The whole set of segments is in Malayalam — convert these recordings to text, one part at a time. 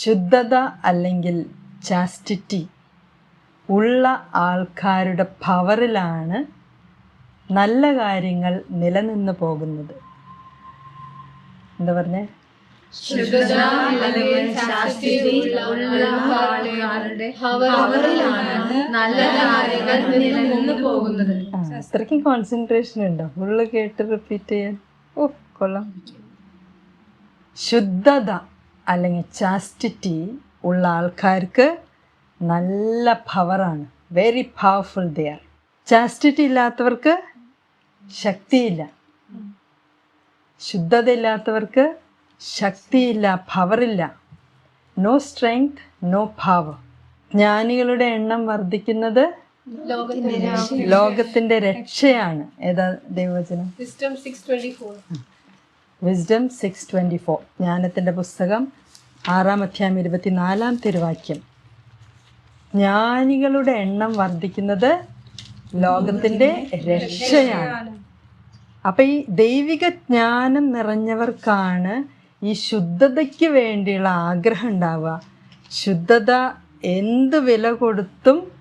ശുദ്ധത അല്ലെങ്കിൽ ചാസ്റ്റിറ്റി ഉള്ള ആൾക്കാരുടെ പവറിലാണ് നല്ല കാര്യങ്ങൾ നിലനിന്ന് പോകുന്നത്. എന്താ പറഞ്ഞേ? അത്രയ്ക്കും കോൺസെൻട്രേഷൻ ഉണ്ടോ? ഫുള്ള് കേട്ട് റിപ്പീറ്റ് ചെയ്യാൻ. ഓ കൊള്ളാം. ശുദ്ധത അല്ലെങ്കിൽ ചാസ്റ്റിറ്റി ഉള്ള ആൾക്കാർക്ക് നല്ല പവറാണ് very powerful they are chastity ഇല്ലാത്തവർക്ക് ശക്തിയില്ല. ശുദ്ധത ഇല്ലാത്തവർക്ക് ശക്തിയില്ല പവറില്ല നോ സ്ട്രെങ്ത് നോ പവർ ജ്ഞാനികളുടെ എണ്ണം വർദ്ധിക്കുന്നത് ലോകത്തിന്റെ രക്ഷയാണ്. ഏതാ ദൈവചനം system six twenty four wisdom six twenty four ജ്ഞാനത്തിന്റെ പുസ്തകം ആറാം അധ്യായം ഇരുപത്തിനാലാം തിരുവാക്യം. ജ്ഞാനികളുടെ എണ്ണം വർദ്ധിക്കുന്നത് ലോകത്തിന്റെ രക്ഷയാണ്. അപ്പം ഈ ദൈവിക ജ്ഞാനം നിറഞ്ഞവർക്കാണ് ഈ ശുദ്ധതയ്ക്ക് വേണ്ടിയുള്ള ആഗ്രഹം ഉണ്ടാവുക. ശുദ്ധത എന്ത് വില കൊടുത്തും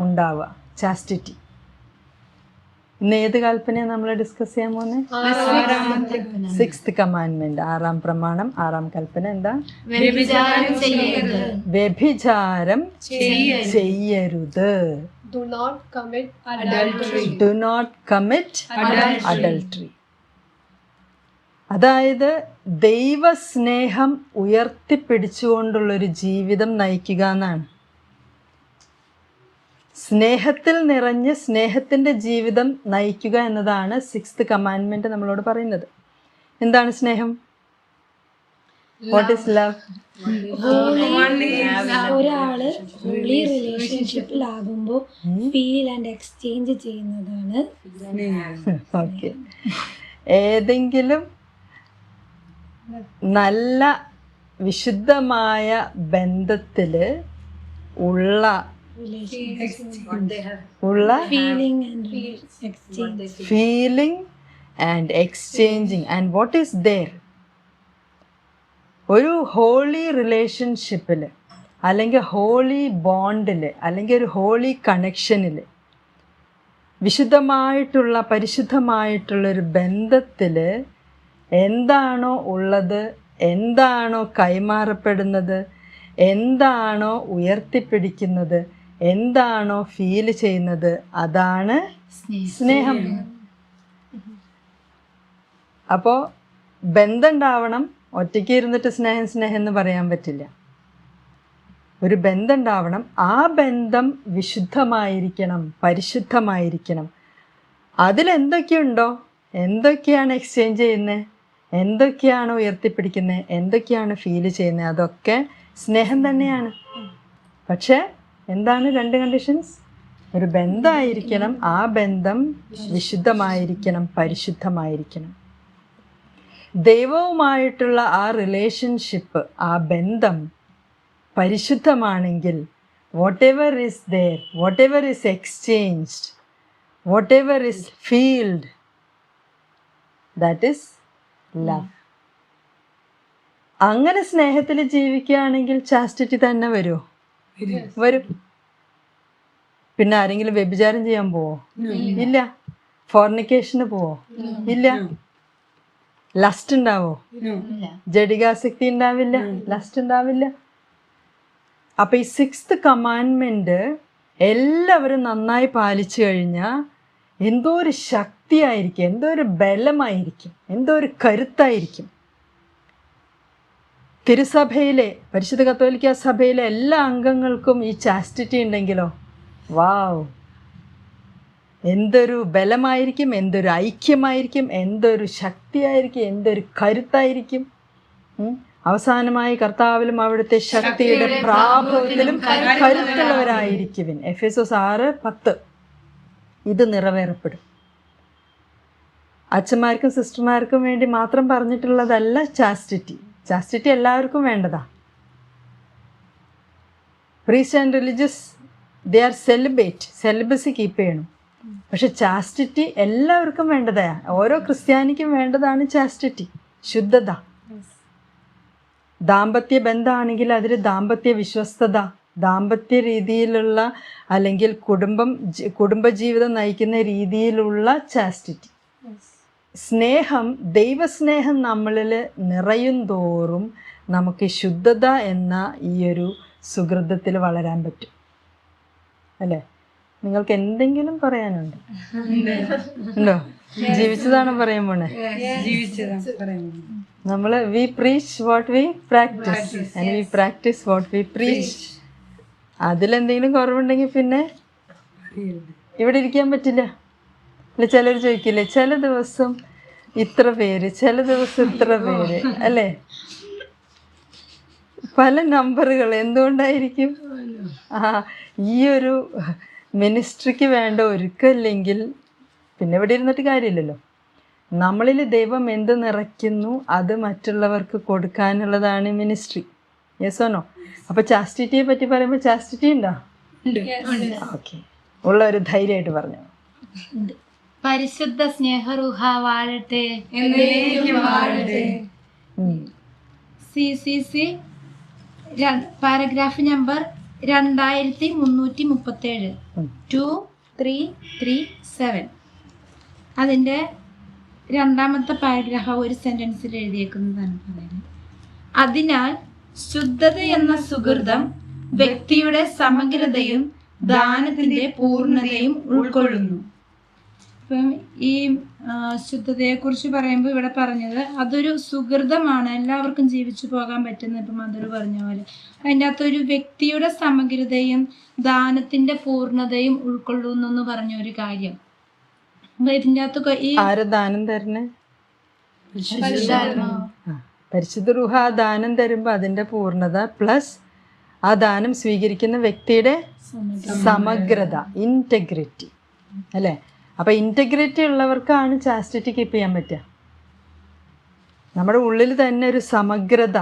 ഉണ്ടാവുക. ചാസ്റ്റിറ്റി ഇന്ന് ഏത് കൽപ്പനയാണ് നമ്മൾ ഡിസ്കസ് ചെയ്യാൻ പോകുന്നത് സിക്സ് കമാൻഡ്മെന്റ് ആറാം പ്രമാണം ആറാം കൽപ്പന എന്താ? വ്യഭിചാരം ചെയ്യരുത്. Do not commit adultery do not commit adultery അതായത് ദൈവസ്നേഹം ഉയർത്തിപ്പിടിച്ചുകൊണ്ടുള്ളൊരു ജീവിതം നയിക്കുക എന്നാണ്. സ്നേഹത്തിൽ നിറഞ്ഞ് സ്നേഹത്തിന്റെ ജീവിതം നയിക്കുക എന്നതാണ് സിക്സ്ത് കമാൻഡ്മെന്റ് നമ്മളോട് പറയുന്നത്. എന്താണ് സ്നേഹം? വാട്ട് ഇസ് ലവ് ഒരാൾ ഹോളി റിലേഷൻഷിപ്പിലാകുമ്പോൾ ഫീൽ ആൻഡ് എക്സ്ചേഞ്ച് ചെയ്യുന്നതാണ് ഓക്കെ ഏതെങ്കിലും നല്ല വിശുദ്ധമായ ബന്ധത്തിൽ ഉള്ള ഉള്ള feeling and exchange feeling and exchanging and what is there ഒരു ഹോളി റിലേഷൻഷിപ്പിൽ അല്ലെങ്കിൽ ഹോളി ബോണ്ടിൽ അല്ലെങ്കിൽ ഒരു ഹോളി കണക്ഷനിൽ വിശുദ്ധമായിട്ടുള്ള പരിശുദ്ധമായിട്ടുള്ളൊരു ബന്ധത്തിൽ എന്താണോ ഉള്ളത് എന്താണോ കൈമാറപ്പെടുന്നത് എന്താണോ ഉയർത്തിപ്പിടിക്കുന്നത് എന്താണോ ഫീൽ ചെയ്യുന്നത് അതാണ് സ്നേഹം. അപ്പോൾ ബന്ധം ഉണ്ടാവണം ഒറ്റയ്ക്ക് ഇരുന്നിട്ട് സ്നേഹം സ്നേഹം എന്ന് പറയാൻ പറ്റില്ല. ഒരു ബന്ധം ഉണ്ടാവണം ആ ബന്ധം വിശുദ്ധമായിരിക്കണം പരിശുദ്ധമായിരിക്കണം. അതിലെന്തൊക്കെയുണ്ടോ? എന്തൊക്കെയാണ് എക്സ്ചേഞ്ച് ചെയ്യുന്നത് എന്തൊക്കെയാണ് ഉയർത്തിപ്പിടിക്കുന്നത് എന്തൊക്കെയാണ് ഫീൽ ചെയ്യുന്നത് അതൊക്കെ സ്നേഹം തന്നെയാണ്. പക്ഷേ എന്താണ് രണ്ട് കണ്ടീഷൻസ് ഒരു ബന്ധമായിരിക്കണം ആ ബന്ധം വിശുദ്ധമായിരിക്കണം പരിശുദ്ധമായിരിക്കണം. ദൈവവുമായിട്ടുള്ള ആ റിലേഷൻഷിപ്പ് ആ ബന്ധം പരിശുദ്ധമാണെങ്കിൽ whatever is there whatever is exchanged whatever is felt that is love അങ്ങനെ സ്നേഹത്തിൽ ജീവിക്കുകയാണെങ്കിൽ ചാസ്റ്റിറ്റി തന്നെ വരുമോ വരും. പിന്നെ ആരെങ്കിലും വ്യഭിചാരം ചെയ്യാൻ പോവോ? ഇല്ല. ഫോർണിക്കേഷന് പോവോ? ഇല്ല. ലസ്റ്റ് ഉണ്ടാവോ? ജഡികാസക്തി ഉണ്ടാവില്ല? ലസ്റ്റ് ഉണ്ടാവില്ല? അപ്പൊ ഈ സിക്സ്ത് കമാൻഡ്മെന്റ് എല്ലാവരും നന്നായി പാലിച്ചു കഴിഞ്ഞാൽ എന്തോ ഒരു ശക്തിയായിരിക്കും എന്തോ ഒരു ബലമായിരിക്കും എന്തോ ഒരു കരുത്തായിരിക്കും. തിരുസഭയിലെ പരിശുദ്ധ കത്തോലിക്ക സഭയിലെ എല്ലാ അംഗങ്ങൾക്കും ഈ ചാസ്റ്റിറ്റി ഉണ്ടെങ്കിലോ? വാവ് എന്തൊരു ബലമായിരിക്കും എന്തൊരു ഐക്യമായിരിക്കും എന്തൊരു ശക്തിയായിരിക്കും എന്തൊരു കരുത്തായിരിക്കും. അവസാനമായി കർത്താവിലും അവിടുത്തെ ശക്തിയുടെ പ്രാഭവത്തിലും കരുത്തുള്ളവരായിരിക്കുവിൻ. എഫ് എസ് എസ് ആറ് പത്ത്. ഇത് നിറവേറപ്പെടും. അച്ഛന്മാർക്കും സിസ്റ്റർമാർക്കും വേണ്ടി മാത്രം പറഞ്ഞിട്ടുള്ളതല്ല ചാസ്റ്റിറ്റി ചാസ്റ്റിറ്റി എല്ലാവർക്കും വേണ്ടതാ. Priest and religious they are celibate celibacy keep ചെയ്യണം. പക്ഷെ ചാസ്റ്റിറ്റി എല്ലാവർക്കും വേണ്ടതാ. ഓരോ ക്രിസ്ത്യാനിക്കും വേണ്ടതാണ് ചാസ്റ്റിറ്റി ശുദ്ധത. ദാമ്പത്യ ബന്ധമാണെങ്കിൽ അതിൽ ദാമ്പത്യ വിശ്വസ്തത ദാമ്പത്യ രീതിയിലുള്ള അല്ലെങ്കിൽ കുടുംബം കുടുംബജീവിതം നയിക്കുന്ന രീതിയിലുള്ള ചാസ്റ്റിറ്റി സ്നേഹം ദൈവസ്നേഹം നമ്മളിൽ നിറയും തോറും നമുക്ക് ശുദ്ധത എന്ന ഈ ഒരു സുഹൃതത്തിൽ വളരാൻ പറ്റും. അല്ലേ? നിങ്ങൾക്ക് എന്തെങ്കിലും പറയാനുണ്ട്? ഉണ്ടോ? ജീവിച്ചതാണ് പറയാൻ പോണേ? നമ്മൾ we preach what we practice and we practice what we preach അതിലെന്തെങ്കിലും കുറവുണ്ടെങ്കിൽ പിന്നെ ഇവിടെ ഇരിക്കാൻ പറ്റില്ല. അല്ല ചിലർ ചോദിക്കില്ലേ ചില ദിവസം ഇത്ര പേര് ചില ദിവസം ഇത്ര പേര് അല്ലേ? പല നമ്പറുകൾ എന്തുകൊണ്ടായിരിക്കും? ആ ഈ ഒരു മിനിസ്ട്രിക്ക് വേണ്ട ഒരുക്കല്ലെങ്കിൽ പിന്നെ ഇവിടെ ഇരുന്നിട്ട് കാര്യമില്ലല്ലോ. നമ്മളിൽ ദൈവം എന്ത് നിറയ്ക്കുന്നു അത് മറ്റുള്ളവർക്ക് കൊടുക്കാനുള്ളതാണ് മിനിസ്ട്രി. യെസ് യെസോനോ അപ്പൊ ചാസ്റ്റിറ്റിയെ പറ്റി പറയുമ്പോൾ ചാസ്റ്റിറ്റി ഉണ്ടോ? ഓക്കെ. ഉള്ള ഒരു ധൈര്യമായിട്ട് പറഞ്ഞു. പരിശുദ്ധ സ്നേഹറുഹ വാഴട്ടെ. C C C. Paragraph number രണ്ടായിരത്തി മുന്നൂറ്റി മുപ്പത്തി ഏഴ് ടു ത്രീ ത്രീ സെവൻ. അതിന്റെ രണ്ടാമത്തെ പാരഗ്രാഫ് ഒരു സെന്റൻസിൽ എഴുതിയേക്കുന്നതാണ് പറയുന്നത്. അതിനാൽ ശുദ്ധത എന്ന സുഹൃതം വ്യക്തിയുടെ സമഗ്രതയും ദാനത്തിന്റെ പൂർണതയും ഉൾക്കൊള്ളുന്നു. ഇപ്പം ഈ ശുദ്ധതയെക്കുറിച്ച് പറയുമ്പോൾ ഇവിടെ പറഞ്ഞത് അതൊരു സുഹൃതമാണ്. എല്ലാവർക്കും ജീവിച്ചു പോകാൻ പറ്റുന്ന ഇപ്പം മധുർ പറഞ്ഞ പോലെ. അതിന്റെ അകത്തൊരു വ്യക്തിയുടെ സമഗ്രതയും ദാനത്തിന്റെ പൂർണതയും ഉൾക്കൊള്ളുന്നു പറഞ്ഞ ഒരു കാര്യം. അപ്പൊ ഇതിന്റെ അകത്ത് ഈ ആര് ദാനം തരണേ പരിശുദ്ധ റുഹ ആ ദാനം തരുമ്പോൾ അതിന്റെ പൂർണത പ്ലസ് ആ ദാനം സ്വീകരിക്കുന്ന വ്യക്തിയുടെ സമഗ്രത. ഇന്റഗ്രിറ്റി അല്ലേ? അപ്പം ഇന്റഗ്രിറ്റി ഉള്ളവർക്കാണ് ചാസ്റ്റിറ്റി കീപ്പ് ചെയ്യാൻ പറ്റുക. നമ്മുടെ ഉള്ളിൽ തന്നെ ഒരു സമഗ്രത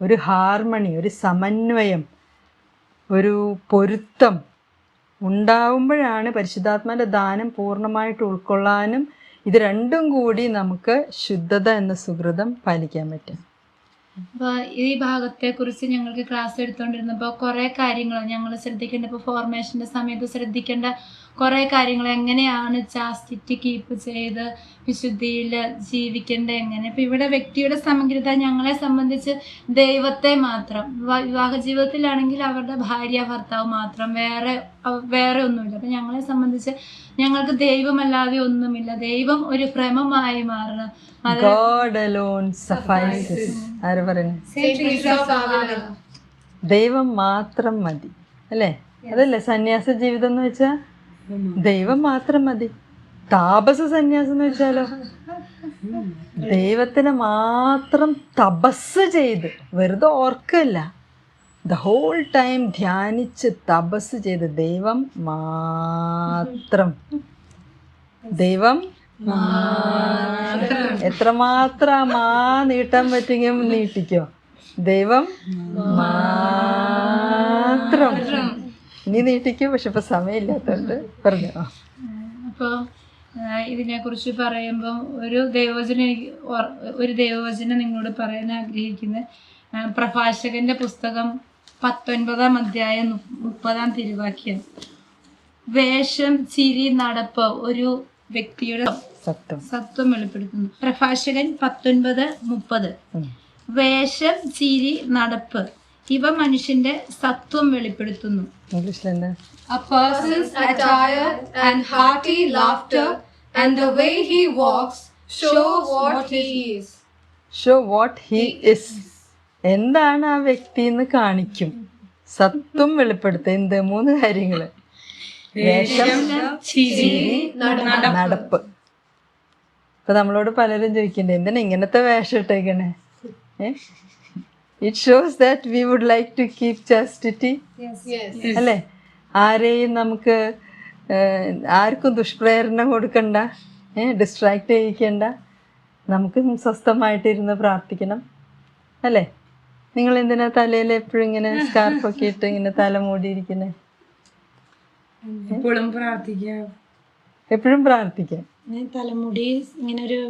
ഒരു ഹാർമണി ഒരു സമന്വയം ഒരു പൊരുത്തം ഉണ്ടാവുമ്പോഴാണ് പരിശുദ്ധാത്മാന്റെ ദാനം പൂർണമായിട്ട് ഉൾക്കൊള്ളാനും ഇത് രണ്ടും കൂടി നമുക്ക് ശുദ്ധത എന്ന സുഹൃതം പാലിക്കാൻ പറ്റും അപ്പൊ ഈ ഭാഗത്തെ കുറിച്ച് ഞങ്ങൾക്ക് ക്ലാസ് എടുത്തുകൊണ്ടിരുന്നപ്പോൾ കുറേ കാര്യങ്ങൾ ഞങ്ങൾ ശ്രദ്ധിക്കേണ്ട ഇപ്പോൾ ഫോർമേഷന്റെ സമയത്ത് ശ്രദ്ധിക്കേണ്ട കുറേ കാര്യങ്ങൾ എങ്ങനെയാണ് ചാസ്റ്റിറ്റി കീപ്പ് ചെയ്ത് വിശുദ്ധിയിൽ ജീവിക്കേണ്ട എങ്ങനെ? ഇപ്പൊ ഇവിടെ വ്യക്തിയുടെ സമഗ്രത ഞങ്ങളെ സംബന്ധിച്ച് ദൈവത്തെ മാത്രം. വിവാഹ ജീവിതത്തിലാണെങ്കിൽ അവരുടെ ഭാര്യ ഭർത്താവ് മാത്രം. വേറെ വേറെ ഒന്നുമില്ല. അപ്പൊ ഞങ്ങളെ സംബന്ധിച്ച് ഞങ്ങൾക്ക് ദൈവമല്ലാതെ ഒന്നുമില്ല. ദൈവം ഒരു ഭ്രമമായി മാറണം. ഗോഡ് അലോൺ സഫൈസസ് ആര് പറയുന്നത്. ദൈവം മാത്രം മതി. അല്ലേ? അതല്ലേ സന്യാസ ജീവിതം എന്ന് വെച്ചാൽ ദൈവം മാത്രം മതി. താപസ സന്യാസം എന്ന് വെച്ചാലോ? ദൈവത്തിന് മാത്രം തപസ് ചെയ്ത് വെറുതെ ഓർക്കല്ല. ദ ഹോൾ ടൈം ധ്യാനിച്ച് തപസ് ചെയ്ത് ദൈവം മാത്രം. ദൈവം എത്രമാത്രം ആ മാ നീട്ടാൻ പറ്റുമെങ്കിൽ നീട്ടിക്കോ. ദൈവം മാത്രം. നീ നീട്ടിക്കോ പക്ഷെ ഇപ്പൊ സമയമില്ലാത്തോണ്ട് പറഞ്ഞോ. അപ്പോ ഇതിനെ കുറിച്ച് പറയുമ്പോൾ ഒരു ദൈവവചനം ഒരു ദൈവവചനം നിങ്ങളോട് പറയാൻ ആഗ്രഹിക്കുന്ന. പ്രഭാഷകന്റെ പുസ്തകം പത്തൊൻപതാം അധ്യായം മുപ്പതാം തിരുവാക്യം. വേഷം ചിരി നടപ്പ് ഒരു വ്യക്തിയുടെ സത്വം. സത്വം വെളിപ്പെടുത്തുന്നു. പ്രഭാഷകൻ പത്തൊൻപത് മുപ്പത്. വേഷം ചിരി നടപ്പ്. ഇവ മനുഷ്യന്റെ സത്വം വെളിപ്പെടുത്തുന്നു. ഇംഗ്ലീഷിൽ എന്താ A person's attire and hearty laughter and the way he walks shows what he is. Show what he is. എന്താണ് ആ വ്യക്തി എന്ന് കാണിക്കും. സത്വം വെളിപ്പെടുത്തുക. എന്ത്? മൂന്ന് കാര്യങ്ങൾ. വേഷം ചിരി നടപ്പ്. ഇപ്പൊ നമ്മളോട് പലരും ചോദിക്കണ്ടേ എന്തിനാ ഇങ്ങനത്തെ വേഷം ഇട്ടേക്കണേ? It shows that we would like to keep chastity Yes. അല്ലേ? ആരെയും നമുക്ക് ആർക്കും ദുഷ്പ്രേരണ കൊടുക്കണ്ട ഡിസ്ട്രാക്ട് ചെയ്യിക്കണ്ട. നമുക്ക് സ്വസ്ഥമായിട്ടിരുന്ന് പ്രാർത്ഥിക്കണം. അല്ലേ? നിങ്ങൾ എന്തിനാ തലയിൽ എപ്പോഴും ഇങ്ങനെ സ്കാർഫൊക്കെ ഇട്ട് ഇങ്ങനെ തല മൂടിയിരിക്കുന്നത് എപ്പോഴും പ്രാർത്ഥിക്കാം. എപ്പോഴും പ്രാർത്ഥിക്കാം. തലമുടി ഇങ്ങനെ ഒരു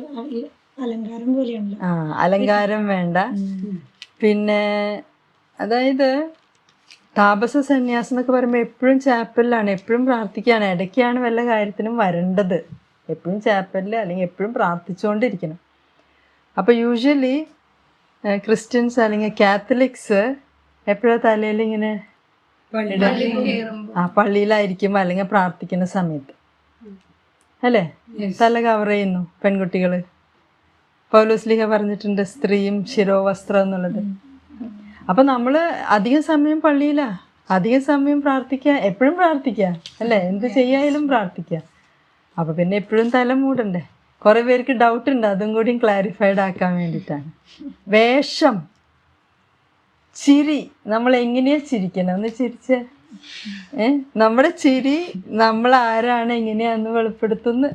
അലങ്കാരം പോലെയുണ്ട് ആ അലങ്കാരം വേണ്ട. പിന്നെ അതായത് താപസ സന്യാസം എന്നൊക്കെ പറയുമ്പോൾ എപ്പോഴും ചാപ്പലിലാണ് എപ്പോഴും പ്രാർത്ഥിക്കുകയാണ്. ഇടയ്ക്കാണ് വല്ല കാര്യത്തിനും വരേണ്ടത്. എപ്പോഴും ചാപ്പലിൽ അല്ലെങ്കിൽ എപ്പോഴും പ്രാർത്ഥിച്ചുകൊണ്ടിരിക്കണം. അപ്പോൾ യൂഷ്വലി ക്രിസ്ത്യൻസ് അല്ലെങ്കിൽ കാത്തലിക്സ് എപ്പോഴാ തലയിൽ ഇങ്ങനെ ആ പള്ളിയിലായിരിക്കും അല്ലെങ്കിൽ പ്രാർത്ഥിക്കുന്ന സമയത്ത്. അല്ലേ? തല കവർ ചെയ്യുന്നു പെൺകുട്ടികൾ പൗലോസ്ലിഹ പറഞ്ഞിട്ടുണ്ട് സ്ത്രീയും ശിരോവസ്ത്രം എന്നുള്ളത്. അപ്പം നമ്മൾ അധികം സമയം പള്ളിയിലാ. അധികം സമയം പ്രാർത്ഥിക്കുക എപ്പോഴും പ്രാർത്ഥിക്കുക അല്ലേ? എന്ത് ചെയ്യായാലും പ്രാർത്ഥിക്കുക അപ്പം പിന്നെ എപ്പോഴും തല മൂടണ്ടേ? കുറേ പേർക്ക് ഡൗട്ട് ഉണ്ട്. അതും കൂടിയും ക്ലാരിഫൈഡ് ആക്കാൻ വേണ്ടിയിട്ടാണ് വേഷം. ചിരി. നമ്മൾ എങ്ങനെയാ ചിരിക്കണം? ഒന്ന് ചിരിച്ചേ. നമ്മുടെ ചിരി നമ്മൾ ആരാണ് എങ്ങനെയാന്ന് വെളിപ്പെടുത്തുന്നു.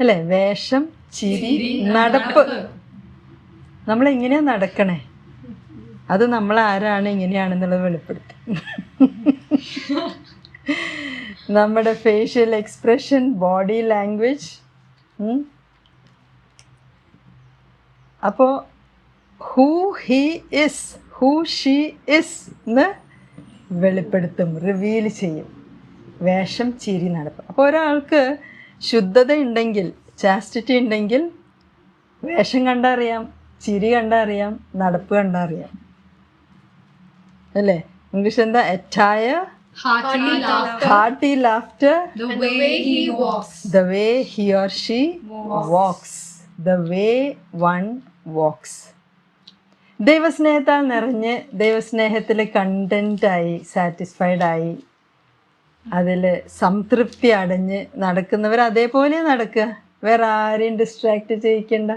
അല്ലേ? വേഷം ചിരി നടപ്പ്. നമ്മൾ എങ്ങനെയാ നടക്കണേ? അത് നമ്മൾ ആരാണ് എങ്ങനെയാണെന്നുള്ളത് വെളിപ്പെടുത്തും നമ്മുടെ ഫേഷ്യൽ എക്സ്പ്രഷൻ ബോഡി ലാംഗ്വേജ് അപ്പോൾ who he is who she is എന്ന് വെളിപ്പെടുത്തും റിവീൽ ചെയ്യും. വേഷം ചിരി നടപ്പ് അപ്പോൾ ഒരാൾക്ക് ശുദ്ധത ഉണ്ടെങ്കിൽ ചാസ്റ്റിറ്റി ഉണ്ടെങ്കിൽ വേഷം കണ്ടറിയാം ചിരി കണ്ടറിയാം നടപ്പ് കണ്ടറിയാം. അല്ലേ? ഇംഗ്ലീഷ് എന്താ? എറ്റായ Hearty laughter. Hearty laughter the way he or she walks the way one walks the way one walks ദൈവസ്നേഹത്താൽ നിറഞ്ഞ് ദൈവസ്നേഹത്തിൽ കണ്ടന്റായി സാറ്റിസ്ഫൈഡ് ആയി അതിൽ സംതൃപ്തി അടഞ്ഞ് നടക്കുന്നവർ അതേപോലെ നടക്കുക. വേറെ ആരെയും ഡിസ്ട്രാക്റ്റ് ചെയ്യിക്കേണ്ട.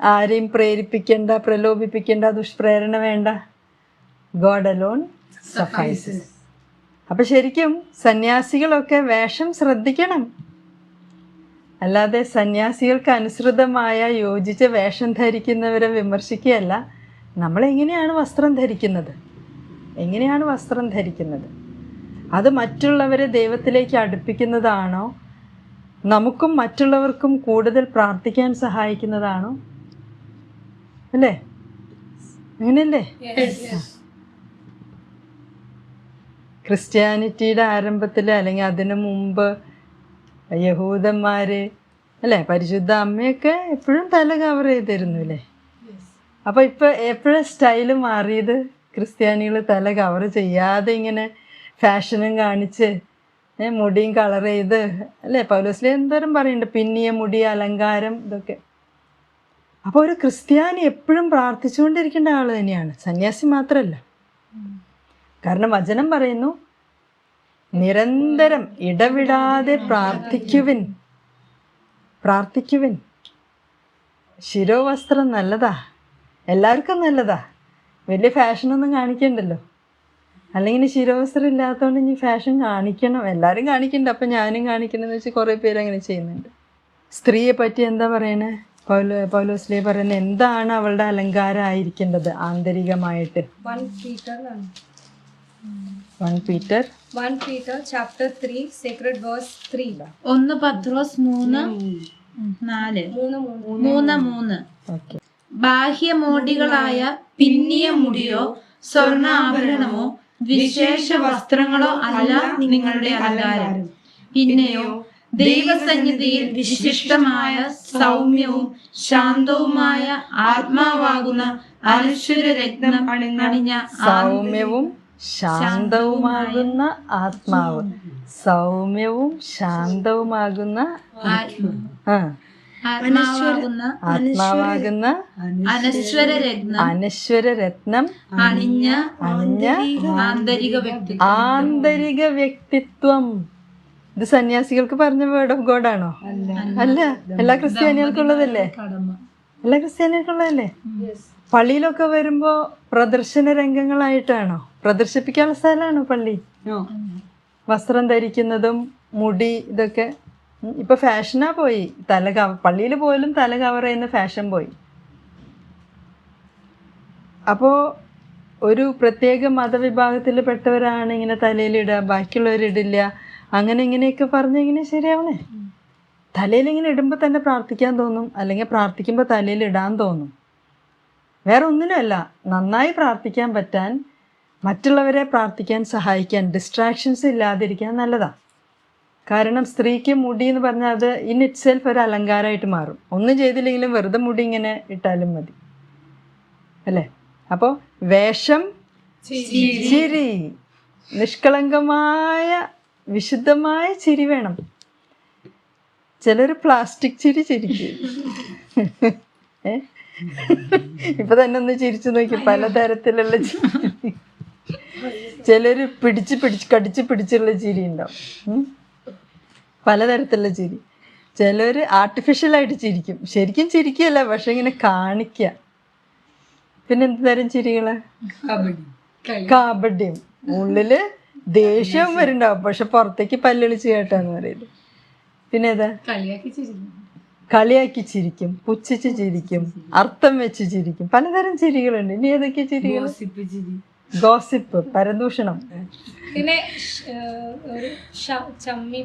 ആരെയും പ്രേരിപ്പിക്കേണ്ട പ്രലോഭിപ്പിക്കേണ്ട ദുഷ്പ്രേരണ വേണ്ട. ഗോഡ് അലോൺ സഫൈസസ് അപ്പം ശരിക്കും സന്യാസികളൊക്കെ വേഷം ശ്രദ്ധിക്കണം. അല്ലാതെ സന്യാസികൾക്ക് അനുസൃതമായ യോജിച്ച വേഷം ധരിക്കുന്നവരെ വിമർശിക്കുകയല്ല. നമ്മൾ എങ്ങനെയാണ് വസ്ത്രം ധരിക്കുന്നത്? എങ്ങനെയാണ് വസ്ത്രം ധരിക്കുന്നത്? അത് മറ്റുള്ളവരെ ദൈവത്തിലേക്ക് അടുപ്പിക്കുന്നതാണോ? നമുക്കും മറ്റുള്ളവർക്കും കൂടുതൽ പ്രാർത്ഥിക്കാൻ സഹായിക്കുന്നതാണോ? അല്ലേ? അങ്ങനെയല്ലേ? ക്രിസ്ത്യാനിറ്റിയുടെ ആരംഭത്തിൽ അല്ലെങ്കിൽ അതിനു മുമ്പ് യഹൂദന്മാർ അല്ലേ? പരിശുദ്ധ അമ്മയൊക്കെ എപ്പോഴും തല കവർ ചെയ്തിരുന്നു അല്ലേ? അപ്പോൾ ഇപ്പോൾ എപ്പോഴും സ്റ്റൈൽ മാറിയത്? ക്രിസ്ത്യാനികൾ തല കവർ ചെയ്യാതെ ഇങ്ങനെ ഫാഷനും കാണിച്ച് മുടിയും കളർ ചെയ്ത് അല്ലേ? പൗലോസിലെ എന്തോരം പറയുന്നുണ്ട് പിന്നിയ മുടി അലങ്കാരം ഇതൊക്കെ. അപ്പോൾ ഒരു ക്രിസ്ത്യാനി എപ്പോഴും പ്രാർത്ഥിച്ചുകൊണ്ടിരിക്കേണ്ട ആൾ തന്നെയാണ്. സന്യാസി മാത്രമല്ല കാരണം വചനം പറയുന്നു നിരന്തരം ഇടവിടാതെ പ്രാർത്ഥിക്കുവിൻ പ്രാർത്ഥിക്കുവിൻ. ശിരോവസ്ത്രം നല്ലതാ. എല്ലാവർക്കും നല്ലതാ. വലിയ ഫാഷനൊന്നും കാണിക്കണ്ടല്ലോ. അല്ലെങ്കിൽ ഇനി ശിരോവസ്ത്രം ഇല്ലാത്തതുകൊണ്ട് ഇനി ഫാഷൻ കാണിക്കണം. എല്ലാവരും കാണിക്കണ്ട. അപ്പം ഞാനും കാണിക്കണമെന്ന് വെച്ച് കുറേ പേര് അങ്ങനെ ചെയ്യുന്നുണ്ട്. സ്ത്രീയെ പറ്റി എന്താ പറയണേ? പൗലോ പൗലോസ്ലേ പറയുന്നത് എന്താണ് അവളുടെ അലങ്കാരം ആയിരിക്കേണ്ടത് ആന്തരികമായിട്ട്? One Peter. One Peter One Peter chapter three, sacred verse three. ഒന്ന് പത്രോസ് മൂന്ന് നാല് മൂന്ന് മൂന്ന്. മൂന്ന് മൂന്ന്. ഓക്കെ ബാഹ്യമോടികളായ പിന്നിയ മുടിയോ സ്വർണ ആഭരണമോ വിശേഷ വസ്ത്രങ്ങളോ അല്ല നിങ്ങളുടെ അലങ്കാരം. പിന്നെയോ ദൈവസന്നിധിയിൽ വിശിഷ്ടമായ സൗമ്യവും ശാന്തവുമായ ആത്മാവാകുന്ന അനശ്വര രത്നം അണിഞ്ഞ സൗമ്യവും ശാന്തവുമാകുന്ന ആത്മാവ്. സൗമ്യവും ശാന്തവുമാകുന്ന ആ. ആത്മാവാകുന്ന അനശ്വര രത്നം അനശ്വര രത്നം അണിഞ്ഞ അണിഞ്ഞ ആന്തരിക വ്യക്തി ആന്തരിക വ്യക്തിത്വം. ഇത് സന്യാസികൾക്ക് പറഞ്ഞ വേർഡ് ഓഫ് ഗോഡ് ആണോ? അല്ല. എല്ലാ ക്രിസ്ത്യാനികൾക്കുള്ളതല്ലേ? എല്ലാ ക്രിസ്ത്യാനികൾക്കുള്ളതല്ലേ? പള്ളിയിലൊക്കെ വരുമ്പോ പ്രദർശന രംഗങ്ങളായിട്ടാണോ? പ്രദർശിപ്പിക്കാനുള്ള സ്ഥലമാണോ പള്ളി? വസ്ത്രം ധരിക്കുന്നതും മുടി ഇതൊക്കെ ഉം, ഇപ്പൊ ഫാഷനാ പോയി. തല കവ പള്ളിയിൽ പോലും തല കവർ ചെയ്യുന്ന ഫാഷൻ പോയി. അപ്പോൾ ഒരു പ്രത്യേക മതവിഭാഗത്തിൽ പെട്ടവരാണ് ഇങ്ങനെ തലയിലിടുക ബാക്കിയുള്ളവരിടില്ല അങ്ങനെ ഇങ്ങനെയൊക്കെ പറഞ്ഞ് ഇങ്ങനെ ശരിയാവണേ. തലയിൽ ഇങ്ങനെ ഇടുമ്പോൾ തന്നെ പ്രാർത്ഥിക്കാൻ തോന്നും അല്ലെങ്കിൽ പ്രാർത്ഥിക്കുമ്പോൾ തലയിൽ ഇടാൻ തോന്നും. വേറെ ഒന്നിനുമല്ല നന്നായി പ്രാർത്ഥിക്കാൻ പറ്റാൻ മറ്റുള്ളവരെ പ്രാർത്ഥിക്കാൻ സഹായിക്കാൻ ഡിസ്ട്രാക്ഷൻസ് ഇല്ലാതിരിക്കാൻ നല്ലതാണ് കാരണം സ്ത്രീക്ക് മുടി എന്ന് പറഞ്ഞാൽ അത് ഇൻ ഇറ്റ് സെൽഫ് ഒരു അലങ്കാരമായിട്ട് മാറും. ഒന്നും ചെയ്തില്ലെങ്കിലും വെറുതെ മുടി ഇങ്ങനെ ഇട്ടാലും മതി. അല്ലേ? അപ്പോൾ വേഷം ചിരി. നിഷ്കളങ്കമായ വിശുദ്ധമായ ചിരി വേണം. ചിലർ പ്ലാസ്റ്റിക് ചിരി ചിരിക്കും. ഇപ്പൊ തന്നെ ഒന്ന് ചിരിച്ചു നോക്കി പലതരത്തിലുള്ള ചിരി. ചിലര് പിടിച്ച് പിടിച്ച് കടിച്ച് പിടിച്ചുള്ള ചിരി ഉണ്ടാവും. പലതരത്തിലുള്ള ചിരി. ചിലർ ആർട്ടിഫിഷ്യലായിട്ട് ചിരിക്കും. ശരിക്കും ചിരിക്കുകയല്ല പക്ഷെ ഇങ്ങനെ കാണിക്കുക പിന്നെ എന്ത് തരം ചിരികൾ? കാബഡിയും ഉള്ളിൽ ദേഷ്യം വരുന്നുണ്ടാവും. പക്ഷെ പുറത്തേക്ക് പല്ലൊളിച്ച് കേട്ടാന്ന് പറയുന്നത് പിന്നെ ഏതാ? കളിയാക്കി കളിയാക്കി ചിരിക്കും. പുച്ഛിച്ച് ചിരിക്കും. അർത്ഥം വെച്ച് ചിരിക്കും. പലതരം ചിരികളുണ്ട്. ഇനി ഏതൊക്കെ ചിരികൾ ഗോസിപ്പ് പരദൂഷണം. പിന്നെ ഒരു ചമ്മി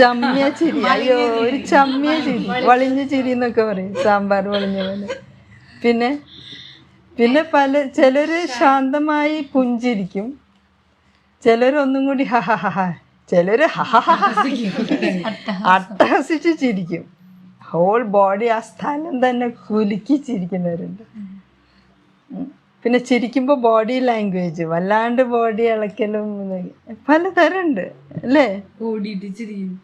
ചമ്മിയ ചിരി. അയ്യോ ഒരു ചമ്മിയ ചിരി. വളിഞ്ഞ ചിരി എന്നൊക്കെ പറയും. സാമ്പാർ വളിഞ്ഞ പോലെ. പിന്നെ പിന്നെ പല ചിലര് ശാന്തമായി പുഞ്ചിരിക്കും. ചിലരൊന്നും കൂടി ഹ ഹ ഹ ഹ. ചിലര് അട്ടഹസിച്ച് ചിരിക്കും. ഹോൾ ബോഡി ആ സ്ഥലം തന്നെ കുലുക്കി ചിരിക്കുന്നവരുണ്ട്. പിന്നെ ചിരിക്കുമ്പോൾ ബോഡി ലാംഗ്വേജ് വല്ലാണ്ട് ബോഡി ഇളക്കലും പലതരം ഉണ്ട് അല്ലേ? ഓടിയിട്ട് ചിരിക്കും.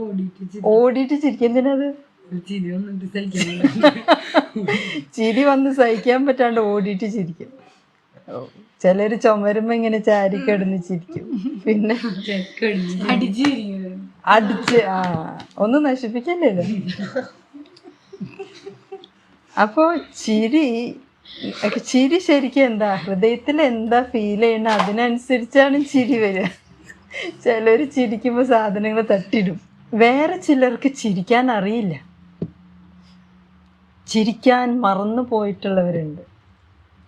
ഓടിയിട്ട് ചിരി ഓടിയിട്ട് ചിരിക്കും. എന്തിനത് ചിരി വന്ന് സഹിക്കാൻ പറ്റാണ്ട് ഓടിയിട്ട് ചിരിക്കും. ചിലര് ചുമരുമ്പോ ഇങ്ങനെ ചാരിക്കിടന്ന് ചിരിക്കും. പിന്നെ അടിച്ച് ആ ഒന്നും നശിപ്പിക്കല്ലേ അപ്പോ ചിരി ചിരി ശരിക്കും എന്താ? ഹൃദയത്തിൽ എന്താ ഫീൽ ചെയ്യണ അതിനനുസരിച്ചാണ് ചിരി വരിക. ചിലർ ചിരിക്കുമ്പോൾ സാധനങ്ങൾ തട്ടിടും. വേറെ ചിലർക്ക് ചിരിക്കാൻ അറിയില്ല. ചിരിക്കാൻ മറന്നു പോയിട്ടുള്ളവരുണ്ട്.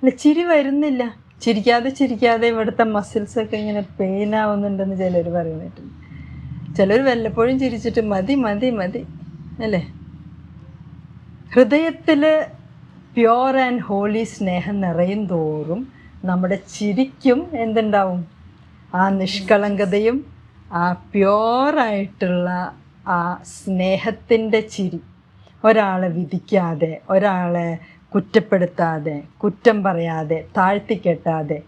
അല്ല ചിരി വരുന്നില്ല. ചിരിക്കാതെ ചിരിക്കാതെ ഇവിടുത്തെ മസിൽസൊക്കെ ഇങ്ങനെ പെയിൻ ആവുന്നുണ്ടെന്ന് ചിലർ പറയുന്നിട്ടുണ്ട് ചിലർ വല്ലപ്പോഴും ചിരിച്ചിട്ട് മതി മതി മതി. അല്ലേ? ഹൃദയത്തിൽ പ്യോർ ആൻഡ് ഹോളി സ്നേഹം നിറയും തോറും നമ്മുടെ ചിരിക്കും എന്തുണ്ടാവും? ആ നിഷ്കളങ്കതയും ആ പ്യോറായിട്ടുള്ള ആ സ്നേഹത്തിന്റെ ചിരി. ഒരാളെ വിധിക്കാതെ ഒരാളെ കുറ്റപ്പെടുത്താതെ കുറ്റം പറയാതെ താഴ്ത്തിക്കെട്ടാതെ.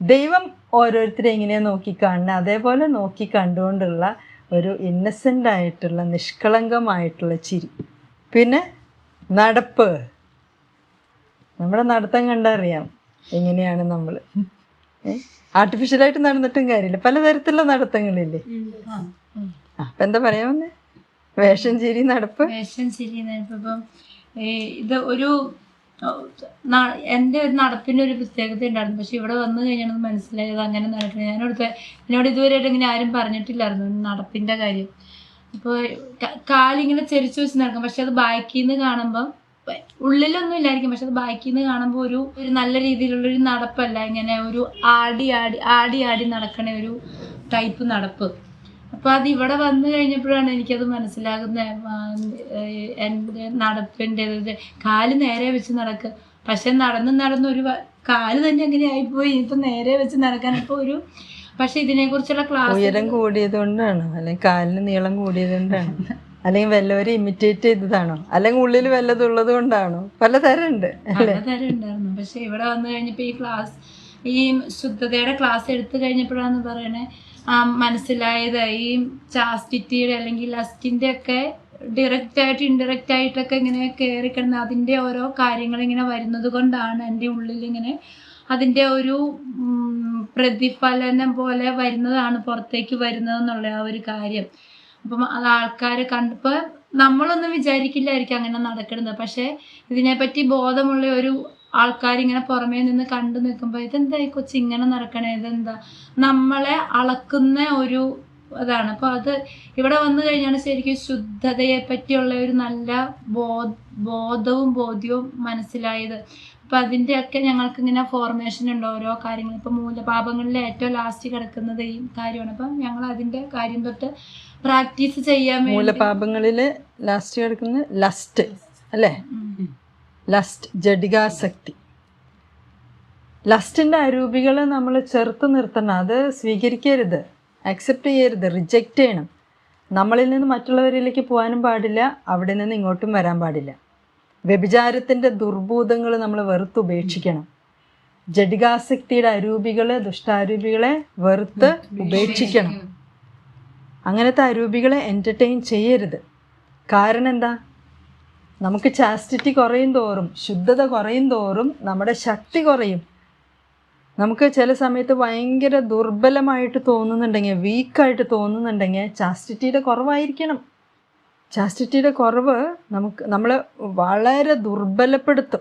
ദൈവം ഓരോരുത്തരെ എങ്ങനെയാണ് നോക്കിക്കാണുന്നത് അതേപോലെ നോക്കി കണ്ടുകൊണ്ടുള്ള ഒരു ഇന്നസെന്റ് ആയിട്ടുള്ള നിഷ്കളങ്കമായിട്ടുള്ള ചിരി. പിന്നെ നടപ്പ്. നമ്മുടെ നടത്തം കണ്ടറിയാം. എങ്ങനെയാണ് നമ്മൾ ആർട്ടിഫിഷ്യലായിട്ട് നടന്നിട്ടും കാര്യമില്ല. പലതരത്തിലുള്ള നടത്തങ്ങളില്ലേ? അപ്പൊ എന്താ പറയാമെന്ന് വേഷം ചിരി നടപ്പ്? വേഷം ശരിയെന്നായിരുന്നു ഇപ്പം ഇത് ഒരു എന്റെ എന്റെ ഒരു നടപ്പിന് ഒരു പ്രത്യേകത ഉണ്ടായിരുന്നു. പക്ഷെ ഇവിടെ വന്നു കഴിഞ്ഞാൽ മനസ്സിലായത് അങ്ങനെ നടക്കുന്നത് ഞാനോട് എന്നോട് ഇതുവരെയായിട്ട് ഇങ്ങനെ ആരും പറഞ്ഞിട്ടില്ലായിരുന്നു നടപ്പിന്റെ കാര്യം. അപ്പോൾ കാലിങ്ങനെ ചെരിച്ചു വെച്ച് നടക്കും. പക്ഷെ അത് ബാക്കിൽ നിന്ന് കാണുമ്പോൾ ഉള്ളിലൊന്നും ഇല്ലായിരിക്കും. പക്ഷെ അത് ബാക്കിൽ നിന്ന് കാണുമ്പോൾ ഒരു ഒരു നല്ല രീതിയിലുള്ള ഒരു നടപ്പല്ല. ഇങ്ങനെ ഒരു ആടി ആടി ആടി ആടി നടക്കണ ഒരു ടൈപ്പ് നടപ്പ്. അപ്പോൾ അത് ഇവിടെ വന്നു കഴിഞ്ഞപ്പോഴാണ് എനിക്കത് മനസ്സിലാകുന്ന. എന്റെ നടപ്പിന്റെ കാൽ നേരെ വെച്ച് നടക്കുക പക്ഷെ നടന്ന് നടന്ന് ഒരു കാൽ തന്നെ അങ്ങനെ ആയിപ്പോയി. ഇപ്പം നേരെ വെച്ച് നടക്കാൻ ഇപ്പോൾ ഒരു പക്ഷെ ഇതിനെക്കുറിച്ചുള്ള ക്ലാസ് ഉയരം കൂടിയത് കൊണ്ടാണ് അല്ലെങ്കിൽ കാലിന് നീളം കൂടിയത് കൊണ്ടാണോ അല്ലെങ്കിൽ വല്ലവരെ ഇമിറ്റേറ്റ് ചെയ്തതാണോ? അല്ലെങ്കിൽ ഉള്ളിൽ വല്ലതും ഉള്ളത് കൊണ്ടാണോ? പലതരമുണ്ട് അല്ലേ? പലതരം ഉണ്ടായിരുന്നു പക്ഷെ ഇവിടെ വന്നു കഴിഞ്ഞപ്പോൾ ഈ ക്ലാസ് ഈ ശുദ്ധതയുടെ ക്ലാസ് എടുത്തു കഴിഞ്ഞപ്പോഴാണ് പറയണേ മനസ്സിലായത് ഈ ചാസ്റ്റിറ്റിയുടെ അല്ലെങ്കിൽ ലസ്റ്റിന്റെ ഒക്കെ ഡയറക്റ്റ് ആയിട്ട് ഇൻഡയറക്റ്റ് ആയിട്ടൊക്കെ ഇങ്ങനെ കയറി കിടന്ന് അതിന്റെ ഓരോ കാര്യങ്ങൾ ഇങ്ങനെ വരുന്നത് കൊണ്ടാണ് എന്റെ ഉള്ളിൽ ഇങ്ങനെ അതിന്റെ ഒരു പ്രതിഫലനം പോലെ വരുന്നതാണ് പുറത്തേക്ക് വരുന്നതെന്നുള്ള ആ ഒരു കാര്യം. അപ്പം അത് ആൾക്കാർ കണ്ടപ്പോൾ നമ്മളൊന്നും വിചാരിക്കില്ലായിരിക്കും അങ്ങനെ നടക്കുന്നത് പക്ഷേ ഇതിനെപ്പറ്റി ബോധമുള്ള ഒരു ആൾക്കാരിങ്ങനെ പുറമേ നിന്ന് കണ്ടു നിൽക്കുമ്പോൾ ഇതെന്താ ഈ കൊച്ചു ഇങ്ങനെ നടക്കണേ ഇതെന്താ? നമ്മളെ അളക്കുന്ന ഒരു അതാണ് അപ്പോൾ അത് ഇവിടെ വന്നു കഴിഞ്ഞാൽ ശരിക്കും ശുദ്ധതയെ പറ്റിയുള്ള ഒരു നല്ല ബോധവും ബോധ്യവും മനസ്സിലായത്. അപ്പം അതിന്റെയൊക്കെ ഞങ്ങൾക്ക് ഇങ്ങനെ ഫോർമേഷൻ ഉണ്ട് ഓരോ കാര്യങ്ങൾ ഇപ്പം മൂലപാപങ്ങളിൽ ഏറ്റവും ലാസ്റ്റ് കിടക്കുന്നത് ഈ കാര്യമാണ്. അപ്പം ഞങ്ങൾ അതിന്റെ കാര്യം തൊട്ട് പ്രാക്ടീസ് ചെയ്യാൻ മൂലപാപങ്ങളിൽ ലാസ്റ്റ് കിടക്കുന്ന ലസ്റ്റ് അല്ലേ? ലസ്റ്റ് ജഡികാസക്തി ലസ്റ്റിന്റെ അരൂപികളെ നമ്മൾ ചെറുത്ത് നിർത്തണം. അത് സ്വീകരിക്കരുത്. അക്സെപ്റ്റ് ചെയ്യരുത്. റിജക്റ്റ് ചെയ്യണം. നമ്മളിൽ നിന്ന് മറ്റുള്ളവരിലേക്ക് പോകാനും പാടില്ല. അവിടെ നിന്ന് ഇങ്ങോട്ടും വരാൻ പാടില്ല. വ്യഭിചാരത്തിന്റെ ദുർഭൂതങ്ങൾ നമ്മൾ വെറുത്ത് ഉപേക്ഷിക്കണം. ജഡികാസക്തിയുടെ അരൂപികളെ ദുഷ്ടാരൂപികളെ വെറുത്ത് ഉപേക്ഷിക്കണം. അങ്ങനത്തെ അരൂപികളെ എന്റർടൈൻ ചെയ്യരുത്. കാരണം എന്താ? നമുക്ക് ചാസ്റ്റിറ്റി കുറയും തോറും ശുദ്ധത കുറയും തോറും നമ്മുടെ ശക്തി കുറയും. നമുക്ക് ചില സമയത്ത് ഭയങ്കര ദുർബലമായിട്ട് തോന്നുന്നുണ്ടെങ്കിൽ വീക്കായിട്ട് തോന്നുന്നുണ്ടെങ്കിൽ ചാസ്റ്റിറ്റിയുടെ കുറവായിരിക്കണം. ചാസ്റ്റിറ്റിയുടെ കുറവ് നമുക്ക് നമ്മളെ വളരെ ദുർബലപ്പെടുത്തും.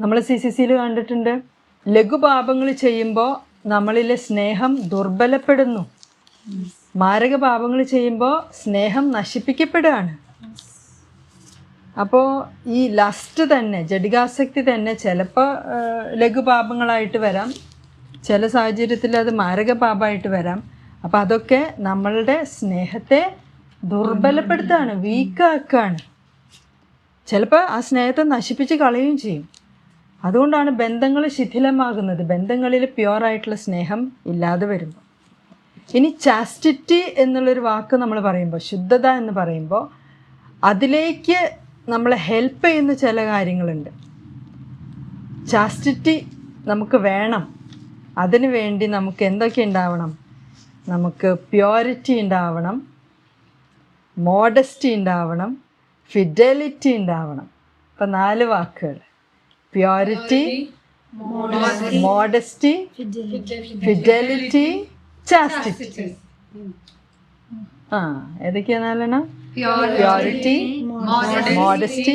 നമ്മൾ സി സി സിയിൽ കണ്ടിട്ടുണ്ട് ലഘുപാപങ്ങൾ ചെയ്യുമ്പോൾ നമ്മളിലെ സ്നേഹം ദുർബലപ്പെടുന്നു. മാരക പാപങ്ങൾ ചെയ്യുമ്പോൾ സ്നേഹം നശിപ്പിക്കപ്പെടുകയാണ്. അപ്പോൾ ഈ ലസ്റ്റ് തന്നെ ജഡികാസക്തി തന്നെ ചിലപ്പോൾ ലഘുപാപങ്ങളായിട്ട് വരാം. ചില സാഹചര്യത്തിൽ അത് മാരക പാപമായിട്ട് വരാം. അപ്പോൾ അതൊക്കെ നമ്മളുടെ സ്നേഹത്തെ ദുർബലപ്പെടുത്തുകയാണ് വീക്കാക്കുകയാണ്. ചിലപ്പോൾ ആ സ്നേഹത്തെ നശിപ്പിച്ച് കളയുകയും ചെയ്യും. അതുകൊണ്ടാണ് ബന്ധങ്ങൾ ശിഥിലമാകുന്നത്. ബന്ധങ്ങളിൽ പ്യുവറായിട്ടുള്ള സ്നേഹം ഇല്ലാതെ വരുമ്പോൾ ഇനി ചാസ്റ്റിറ്റി എന്നുള്ളൊരു വാക്ക് നമ്മൾ പറയുമ്പോൾ ശുദ്ധത എന്ന് പറയുമ്പോൾ അതിലേക്ക് നമ്മളെ ഹെൽപ്പ് ചെയ്യുന്ന ചില കാര്യങ്ങളുണ്ട്. ചാസ്റ്റിറ്റി നമുക്ക് വേണം. അതിനു വേണ്ടി നമുക്ക് എന്തൊക്കെ ഉണ്ടാവണം? നമുക്ക് പ്യോരിറ്റി ഉണ്ടാവണം മോഡസ്റ്റി ഉണ്ടാവണം ഫിഡലിറ്റി ഉണ്ടാവണം. ഇപ്പം നാല് വാക്കുകൾ പ്യോരിറ്റി മോഡസ്റ്റി ഫിഡലിറ്റി ചാസ്റ്റിറ്റി ആ ഏതൊക്കെയാ നാലെണ്ണം പ്യോരിറ്റി മോഡസ്റ്റി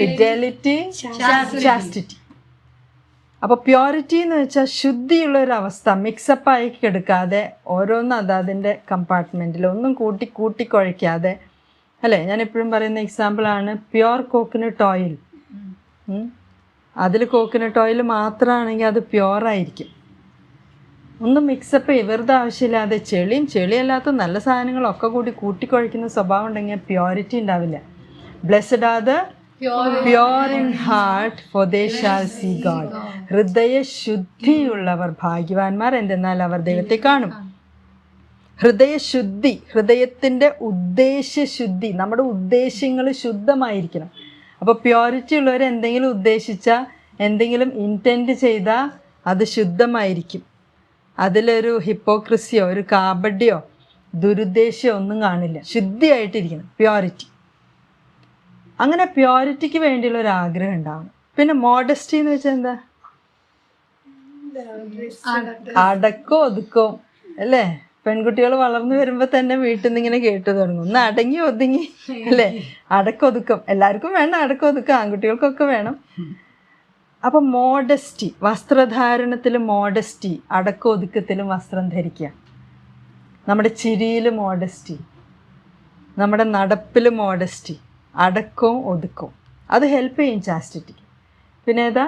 ഫിഡലിറ്റി ചാസ്റ്റിറ്റി അപ്പൊ പ്യോറിറ്റി എന്ന് വെച്ചാൽ ശുദ്ധിയുള്ള ഒരു അവസ്ഥ മിക്സപ്പ് ആയി എടുക്കാതെ ഓരോന്നും അതാതിന്റെ കമ്പാർട്ട്മെന്റിൽ ഒന്നും കൂട്ടി കൂട്ടിക്കുഴയ്ക്കാതെ അല്ലേ? ഞാൻ എപ്പോഴും പറയുന്ന എക്സാമ്പിൾ ആണ് പ്യോർ കോക്കനട്ട് ഓയിൽ അതിൽ കോക്കനട്ട് ഓയിൽ മാത്രമാണെങ്കിൽ അത് പ്യോറായിരിക്കും ഒന്നും മിക്സപ്പ് ചെയ്യും. വെറുതെ ആവശ്യമില്ലാതെ ചെളിയും ചെളിയല്ലാത്ത നല്ല സാധനങ്ങളൊക്കെ കൂടി കൂട്ടിക്കുഴയ്ക്കുന്ന സ്വഭാവം ഉണ്ടെങ്കിൽ പ്യോരിറ്റി ഉണ്ടാവില്ല. Blessed are the pure in heart for they shall see God ഹൃദയ ശുദ്ധിയുള്ളവർ ഭാഗ്യവാന്മാർ എന്തെന്നാൽ അവർ ദൈവത്തെ കാണും. ഹൃദയശുദ്ധി ഹൃദയത്തിന്റെ ഉദ്ദേശ്യശുദ്ധി നമ്മുടെ ഉദ്ദേശ്യങ്ങൾ ശുദ്ധമായിരിക്കണം. അപ്പോൾ പ്യോരിറ്റി ഉള്ളവർ എന്തെങ്കിലും ഉദ്ദേശിച്ചാൽ എന്തെങ്കിലും ഇന്റന്റ് ചെയ്താൽ അത് ശുദ്ധമായിരിക്കും. അതിലൊരു ഹിപ്പോക്രസിയോ ഒരു കാബഡിയോ ദുരുദ്ദേശ്യോ ഒന്നും കാണില്ല. ശുദ്ധിയായിട്ടിരിക്കണം. പ്യോരിറ്റി അങ്ങനെ പ്യോരിറ്റിക്ക് വേണ്ടിയുള്ള ഒരു ആഗ്രഹം ഉണ്ടാവണം. പിന്നെ മോഡസ്റ്റി എന്ന് വെച്ചാൽ എന്താ? അടക്കോ ഒതുക്കോ അല്ലേ? പെൺകുട്ടികൾ വളർന്നു വരുമ്പോൾ തന്നെ വീട്ടിൽ നിന്ന് ഇങ്ങനെ കേട്ടു തുടങ്ങും. ഒന്ന് അടങ്ങി ഒതുങ്ങി അല്ലേ? അടക്കൊതുക്കം. എല്ലാവർക്കും വേണം അടക്കൊതുക്കം. ആൺകുട്ടികൾക്കൊക്കെ വേണം. അപ്പം മോഡസ്റ്റി വസ്ത്രധാരണത്തിൽ മോഡസ്റ്റി അടക്കൊതുക്കത്തിലും വസ്ത്രം ധരിക്കുക. നമ്മുടെ ചിരിയിൽ മോഡസ്റ്റി നമ്മുടെ നടപ്പിൽ മോഡസ്റ്റി അടക്കവും ഒതുക്കവും. അത് ഹെൽപ്പ് ചെയ്യും ചാസ്റ്റിറ്റിക്ക് പിന്നെ ഏതാ?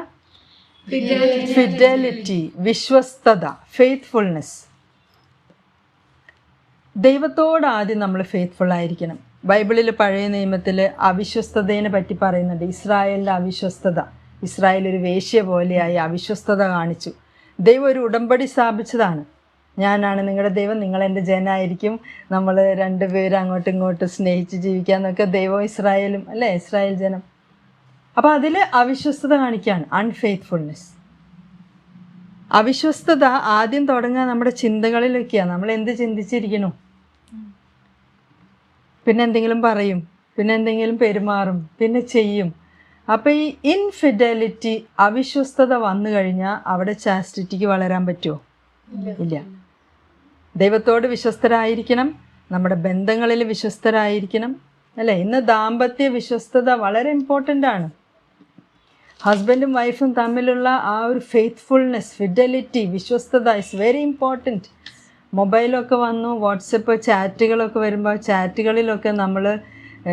ഫിഡലിറ്റി വിശ്വസ്തത ഫെയ്ത്ത്ഫുൾനെസ് ദൈവത്തോട് ആദ്യം നമ്മൾ ഫെയ്ത്ത്ഫുൾ ആയിരിക്കണം. ബൈബിളിൽ പഴയ നിയമത്തിൽ അവിശ്വസ്തതയെ പറ്റി പറയുന്നുണ്ട്. ഇസ്രായേലിന്റെ അവിശ്വസ്തത. ഇസ്രായേൽ ഒരു വേശ്യ പോലെയായി അവിശ്വസ്തത കാണിച്ചു. ദൈവം ഒരു ഉടമ്പടി സ്ഥാപിച്ചതാണ്. ഞാനാണ് നിങ്ങളുടെ ദൈവം നിങ്ങൾ എന്റെ ജനായിരിക്കും നമ്മൾ രണ്ടുപേരും അങ്ങോട്ടും ഇങ്ങോട്ടും സ്നേഹിച്ച് ജീവിക്കാന്നൊക്കെ ദൈവം ഇസ്രായേലും അല്ലേ? ഇസ്രായേൽ ജനം. അപ്പോൾ അതിൽ അവിശ്വസ്തത കാണിക്കുകയാണ് അൺഫെയ്ത്ത്ഫുൾനെസ് അവിശ്വസ്തത ആദ്യം തുടങ്ങുക നമ്മുടെ ചിന്തകളിലൊക്കെയാണ് നമ്മൾ എന്ത് ചിന്തിച്ചിരിക്കണു? പിന്നെ എന്തെങ്കിലും പറയും പിന്നെ എന്തെങ്കിലും പെരുമാറും പിന്നെ ചെയ്യും. അപ്പോൾ ഈ ഇൻഫിഡലിറ്റി അവിശ്വസ്തത വന്നു കഴിഞ്ഞാൽ അവിടെ ചാസ്റ്റിറ്റിക്ക് വളരാൻ പറ്റുമോ ഇല്ല. ദൈവത്തോട് വിശ്വസ്തരായിരിക്കണം. നമ്മുടെ ബന്ധങ്ങളിൽ വിശ്വസ്തരായിരിക്കണം. അല്ലേ? ഇന്ന് ദാമ്പത്യ വിശ്വസ്തത വളരെ ഇമ്പോർട്ടന്റ് ആണ്. ഹസ്ബൻഡും വൈഫും തമ്മിലുള്ള ആ ഒരു ഫെയ്ത്ത്ഫുൾനെസ് ഫിഡലിറ്റി വിശ്വസ്തത ഇസ് വെരി ഇമ്പോർട്ടന്റ് മൊബൈലൊക്കെ വന്നു വാട്സപ്പ് ചാറ്റുകളൊക്കെ വരുമ്പോൾ ചാറ്റുകളിലൊക്കെ നമ്മൾ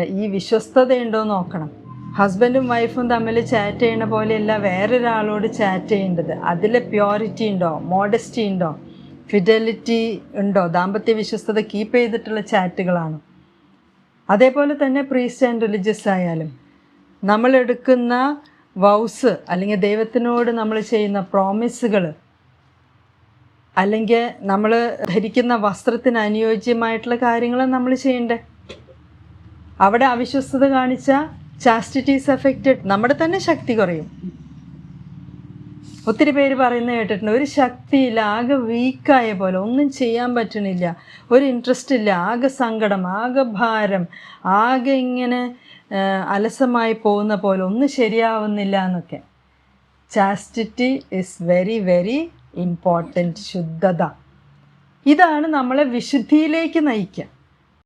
ഈ വിശ്വസ്തതയുണ്ടോ ഉണ്ടോ നോക്കണം. ഹസ്ബൻഡും വൈഫും തമ്മിൽ ചാറ്റ് ചെയ്യണ പോലെയല്ല വേറൊരാളോട് ചാറ്റ് ചെയ്യേണ്ടത്. അതിൽ പ്യോറിറ്റി ഉണ്ടോ? മോഡസ്റ്റി ഉണ്ടോ? ഫിഡലിറ്റി ഉണ്ടോ? ദാമ്പത്യ വിശ്വസ്തത കീപ്പ് ചെയ്തിട്ടുള്ള ചാറ്റുകളാണ് അതേപോലെ തന്നെ പ്രീസ്റ്റ് ആൻഡ് റിലിജിയസ് ആയാലും നമ്മൾ എടുക്കുന്ന വൗസ് അല്ലെങ്കിൽ ദൈവത്തിനോട് നമ്മൾ ചെയ്യുന്ന പ്രോമിസുകൾ അല്ലെങ്കിൽ നമ്മൾ ധരിക്കുന്ന വസ്ത്രത്തിന് അനുയോജ്യമായിട്ടുള്ള കാര്യങ്ങൾ നമ്മൾ ചെയ്യണ്ടേ അവിടെ അവിശ്വസ്തത കാണിച്ച ചാസ്റ്റിറ്റീസ് എഫക്റ്റഡ് നമ്മുടെ തന്നെ ശക്തി കുറയും. ഒത്തിരി പേര് പറയുന്നത് കേട്ടിട്ടുണ്ട് ഒരു ശക്തിയില്ല ആകെ വീക്കായ പോലെ ഒന്നും ചെയ്യാൻ പറ്റണില്ല ഒരു ഇൻട്രസ്റ്റ് ഇല്ല ആകെ സങ്കടം ആകെ ഭാരം ആകെ ഇങ്ങനെ അലസമായി പോകുന്ന പോലെ ഒന്നും ശരിയാവുന്നില്ല എന്നൊക്കെ. Chastity is very very important ശുദ്ധത. ഇതാണ് നമ്മളെ വിശുദ്ധിയിലേക്ക് നയിക്കുക.